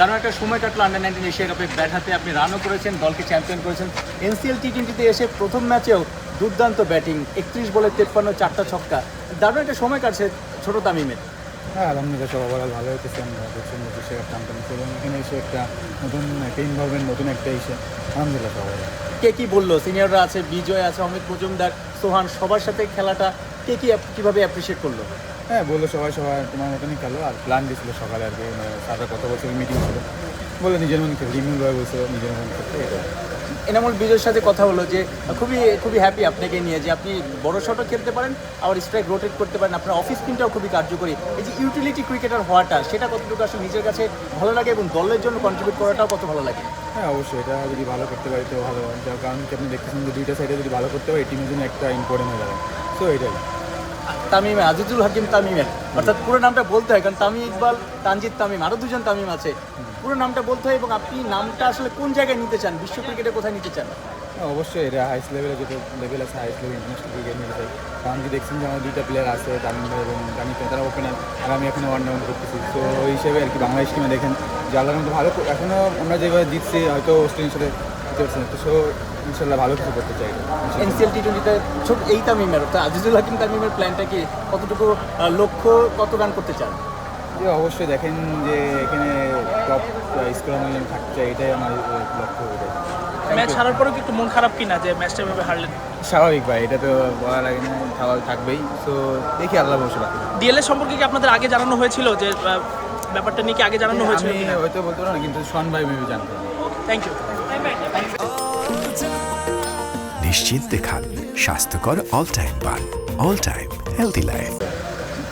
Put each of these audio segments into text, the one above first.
দারুণ একটা সময় কাটলো আন্ডার নাইনটিন এশিয়া কাপে ব্যাট হাতে। আপনি রানও করেছেন দলকে চ্যাম্পিয়ন করেছেন। এনসিএল টি টোয়েন্টিতে এসে প্রথম ম্যাচেও দুর্দান্ত ব্যাটিং একত্রিশ বলে তেপ্পান্ন চারটা ছক্কা। দারুণ একটা সময় কাটছে ছোট তামিমের। হ্যাঁ আলহামদুলিল্লাহ সব ওভারঅল ভালো হতেছে আমরা দেখছেন যে সে চ্যাম্পিয়ন এবং এখানে এসে একটা নতুন একটা ইনভলভমেন্ট নতুন একটা এসে আলহামদুলিল্লাহ সব। কে কি বলল? সিনিয়ররা আছে বিজয় আছে অমিত মজুমদার সোহান সবার সাথে খেলাটা কে কি কীভাবে অ্যাপ্রিসিয়েট করল? হ্যাঁ বলল সবাই সবাই তোমার মতনই খেলো। আর প্ল্যান দিয়েছিলো সকালে আর কি মানে সাথে কত বছর মিটিং ছিল। বলে নিজের মন খেলো রিমিউল ভাই বলছিল নিজের মন খেলতে এটা এনামুল বিজয়ের সাথে কথা হলো যে খুবই খুবই হ্যাপি আপনাকে নিয়ে যে আপনি বড় শটও খেলতে পারেন আবার স্ট্রাইক রোটেট করতে পারেন। আপনার অফিস স্পিনটাও খুবই কার্যকরী। এই যে ইউটিলিটি ক্রিকেটার হওয়াটা সেটা কতটুকু আসলে নিজের কাছে ভালো লাগে এবং দলের জন্য কন্ট্রিবিউট করাটাও কত ভালো লাগে? হ্যাঁ অবশ্যই এটা যদি ভালো করতে পারি তো ভালো। যার কারণ কি আপনি দেখতেছেন যে দুইটা সাইডে যদি ভালো করতে পারি টিমের জন্য একটা ইম্পর্টেন্ট হয়ে যাবে তো এটাই তামিম, আজিজুল হাকিম তামিমের অর্থাৎ পুরো নামটা বলতে হয়, কারণ তামিম ইকবাল, তানজিদ তামিম আরও দুজন তামিম আছে। পুরো নামটা বলতে হয় এবং আপনি নামটা আসলে কোন জায়গায় নিতে চান? বিশ্ব ক্রিকেটে কোথায় নিতে চান? অবশ্যই এটা হাইস্ট লেভেলে যেটা লেভেল আছে হাইস্ট লেভেল ইন্টারন্যাশনাল ক্রিকেট নিতে চাই। কারণ কি দেখছেন যে আমার দুইটা প্লেয়ার আছে, তামিম এবং তামিম তারা ওপেনার আর আমি এখনও ওয়ান ডাউন করতেছি। তো ওই হিসেবে আর কি বাংলাদেশ টিমে দেখেন যে আল্লাহর মতো ভালো এখনও আমরা যেভাবে জিতছি, হয়তো অস্ট্রেলিয়ার সাথে দিতে পারছি না। তো সো ইনশাল্লাহ ভালো কিছু করতে চাই এনসিএল টি টোয়েন্টিতে ছোট এই তামিমের অর্থাৎ আজিজুল হাকিম তামিমের প্ল্যানটা কি কতটুকু লক্ষ্য কত রান করতে চান? যে অবশ্যই দেখেন যে এখানে টপ স্কোর আমি থাকতে চাই এটাই আমার লক্ষ্য এটাই ম্যাচ হারার পরেও কি একটু মন খারাপ কিনা যে ম্যাচটা এভাবে হারলেন? স্বাভাবিক ভাই এটা তো বলা লাগে না স্বাভাবিক থাকবেই। সো দেখি আল্লাহ বসে বাকি ডিএলএ সম্পর্কে কি আপনাদের আগে জানানো হয়েছিল যে ব্যাপারটা নিয়ে কি আগে জানানো হয়েছিল আমি হয়তো বলতে পারব না কিন্তু শন ভাই মেবি জানতো থ্যাংক ইউ নিশ্চিন্তে খান স্বাস্থ্যকর অল টাইম পান all time healthy life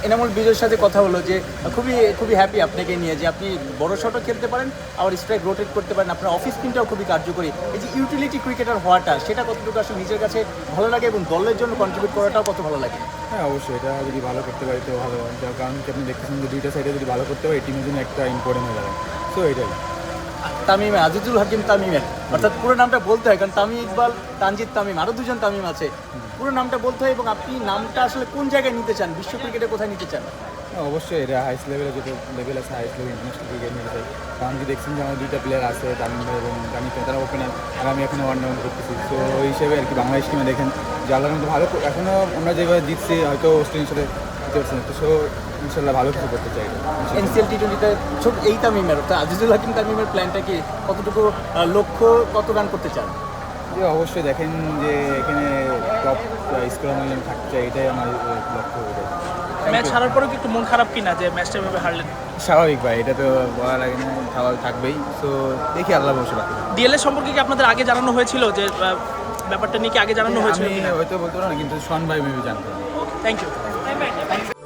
Enamul বিজয়ের সাথে কথা হলো যে খুবই খুবই হ্যাপি আপনাকে নিয়ে যে আপনি বড় শটও খেলতে পারেন আবার স্ট্রাইক রোটেট করতে পারেন। আপনার অফিস স্পিনটাও খুবই কার্যকরী। এই যে ইউটিলিটি ক্রিকেটার হওয়াটা সেটা কতটুকু আসলে নিজের কাছে ভালো লাগে এবং দলের জন্য কন্ট্রিবিউট করাটাও কত ভালো লাগে? হ্যাঁ অবশ্যই এটা যদি ভালো করতে পারি তো ভালো। যার কারণ কি আপনি দেখতেছেন যে দুইটা সাইডে যদি ভালো করতে পারি টিমের জন্য একটা ইম্পর্টেন্ট হয়ে যাবে তো এটাই। তামিম আজিজুল হাকিম তামিমের অর্থাৎ পুরো নামটা বলতে হয় কারণ তামিম ইকবাল তানজিদ তামিম আরও দুজন তামিম আছে। পুরো নামটা বলতে হয় এবং আপনি নামটা আসলে কোন জায়গায় নিতে চান? বিশ্ব ক্রিকেটে কোথায় নিতে চান? হ্যাঁ, অবশ্যই এটা হাইস্ট লেভেলে যেটা লেভেল আছে হাইস্ট লেভেল ইন্টারন্যাশনাল ক্রিকেট নিতে চাই কারণ কি দেখছেন যে আমার দুইটা প্লেয়ার আছে তামিম এবং তামিম তারা ওপেনার আর আমি এখনও ওয়ান ডাউন করতেছি। তো ওই হিসেবে আর কি বাংলাদেশ টিমে দেখেন যে আল্লাহর মতো ভালো এখনও আমরা যেভাবে দিচ্ছি হয়তো অস্ট্রেলিয়ার সাথে তো সো ইনশাল্লাহ ভালো কিছু করতে চাই। এনসিএল টি টোয়েন্টিতে ছোট এই তামিমের অর্থাৎ আজিজুল হাকিম তামিমের প্ল্যানটা কি কতটুকু লক্ষ্য কত রান করতে চান? যে অবশ্যই দেখেন যে এখানে টপ স্কোর আমি থাকতে চাই এটাই আমার লক্ষ্য ম্যাচ হারার পরেও কি একটু মন খারাপ কিনা যে ম্যাচটা এভাবে হারলেন? স্বাভাবিক ভাই এটা তো বলা লাগে না স্বাভাবিক থাকবেই। সো দেখি আল্লাহ বসে বাকি ডিএলএ সম্পর্কে কি আপনাদের আগে জানানো হয়েছিল যে ব্যাপারটা নিয়ে কি আগে জানানো হয়েছিল আমি কিনা? হয়তো বলতে না কিন্তু শন ভাই মেবি জানতো থ্যাংক ইউ